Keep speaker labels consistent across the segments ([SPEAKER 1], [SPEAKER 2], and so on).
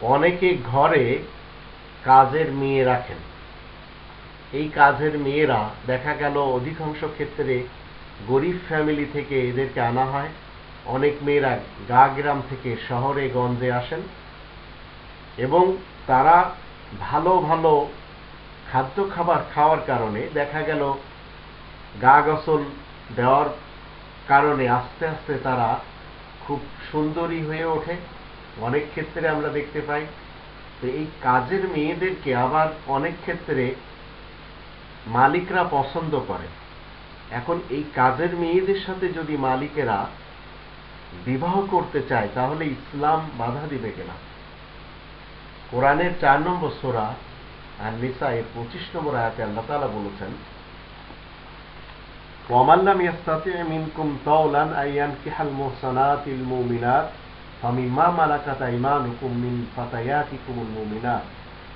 [SPEAKER 1] অনেকে ঘরে কাজের মেয়ে রাখেন। এই কাজের মেয়েরা দেখা গেল অধিকাংশ ক্ষেত্রে গরিব ফ্যামিলি থেকে এদেরকে আনা হয়। অনেক মেয়েরা গা গ্রাম থেকে শহরে, গঞ্জে আসেন এবং তারা ভালো ভালো খাদ্য খাবার খাওয়ার কারণে দেখা গেল গা গসল দেওয়ার কারণে আস্তে আস্তে তারা খুব সুন্দরী হয়ে ওঠে। অনেক ক্ষেত্রে আমরা দেখতে পাই তো এই কাজের মেয়েদেরকে আবার অনেক ক্ষেত্রে মালিকরা পছন্দ করে। এখন এই কাজের মেয়েদের সাথে যদি মালিকেরা বিবাহ করতে চায়, তাহলে ইসলাম বাধা দিবে কিনা? কোরআনের চার নম্বর সোরা আর নিসা এর পঁচিশ নম্বর আয়াতে আল্লাহ তালা বলেছেন ومن لم يستطع منكم طولا أن ينكح المحصنات المؤمنات فمما ملكت أيمانكم من فتياتكم المؤمنات.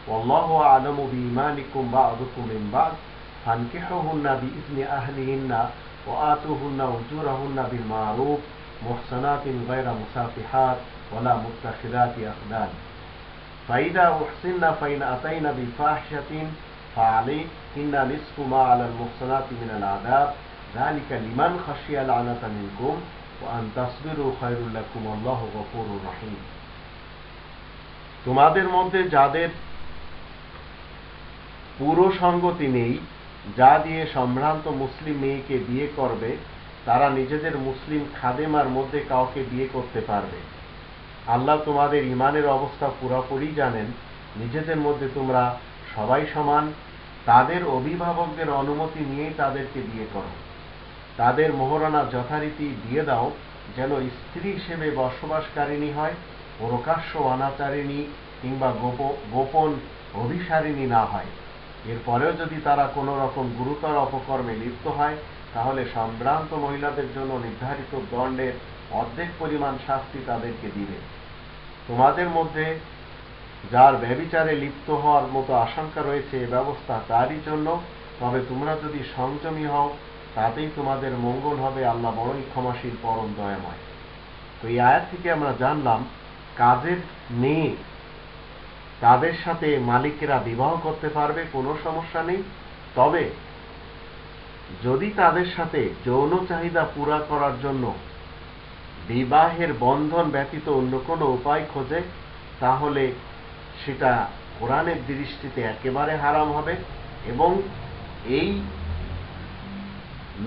[SPEAKER 1] والله أعلم بإيمانكم بعضكم من بعض. فانكحوهن بإذن أهلهن وآتوهن أجورهن بالمعروف. محصنات غير مسافحات ولا متخذات أخدان. فإذا أحسن فإن أتين بفاحشة فعليهن نصف ما على المحصنات من العذاب. ذلك لمن خشي العنة منكم وأن تصبروا خير لكم والله غفور رحيم তোমাদের মধ্যে যাদের পুরো সঙ্গতি নেই যা দিয়ে সম্ভ্রান্ত মুসলিম মেয়েকে বিয়ে করবে তারা নিজেদের মুসলিম খাদেমার মধ্যে কাউকে বিয়ে করতে পারবে আল্লাহ তোমাদের ইমানের অবস্থা পুরোপুরি জানেন নিজেদের মধ্যে তোমরা সবাই সমান তাদের অভিভাবকদের অনুমতি নিয়েই তাদেরকে বিয়ে করো তাদের মোহরানা যথারীতি দিয়ে দাও যেন স্ত্রী হিসেবে বসবাসকারিণী হয়, প্রকাশ্য অনাচারিণী কিংবা গোপন অভিসারিণী না হয়। এরপরেও যদি তারা কোনো রকম গুরুতর অপকর্মে লিপ্ত হয়, তাহলে সম্ভ্রান্ত মহিলাদের জন্য নির্ধারিত দণ্ডের অর্ধেক পরিমাণ শাস্তি তাদেরকে দিবে। তোমাদের মধ্যে যার ব্যবিচারে লিপ্ত হওয়ার মতো আশঙ্কা রয়েছে এ ব্যবস্থা তারই জন্য, তবে তোমরা যদি সংযমী হও তাতেই তোমাদের মঙ্গল হবে, আল্লাহ বড়ই ক্ষমাশীল, পরম দয়াময়। তো এই আয়াত থেকে আমরা জানলাম, কাজের মেয়ে তাদের সাথে মালিকেরা বিবাহ করতে পারবে, কোনো সমস্যা নেই। তবে যদি তাদের সাথে যৌন চাহিদা পুরা করার জন্য বিবাহের বন্ধন ব্যতীত অন্য কোনো উপায় খোঁজে, তাহলে সেটা কোরআনের দৃষ্টিতে একেবারে হারাম হবে এবং এই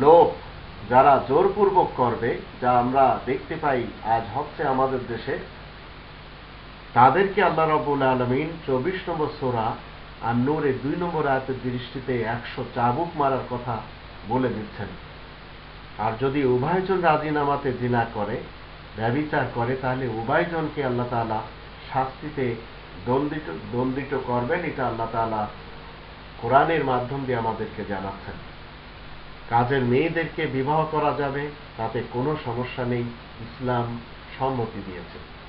[SPEAKER 1] লোক যারা জোরপূর্বক করবে, যা আমরা দেখতে পাই আজ হচ্ছে আমাদের দেশে, তাদেরকে আল্লাহ রবুল আলমিন চব্বিশ নম্বর সোরা আর নূরের দুই নম্বর আয়তের দৃষ্টিতে একশো চাবুক মারার কথা বলে দিচ্ছেন। আর যদি উভয়জন রাজিনামাতে জিনা করে, ব্যবিচার করে, তাহলে উভয়জনকে আল্লাহ তালা শাস্তিতে দণ্ডিত দণ্ডিত করবেন, এটা আল্লাহ তালা কোরআনের মাধ্যম দিয়ে আমাদেরকে জানাচ্ছেন। কাজের মেয়েদেরকে বিবাহ করা যাবে তাতে কোনো সমস্যা নেই। ইসলাম সম্মতি দিয়েছে।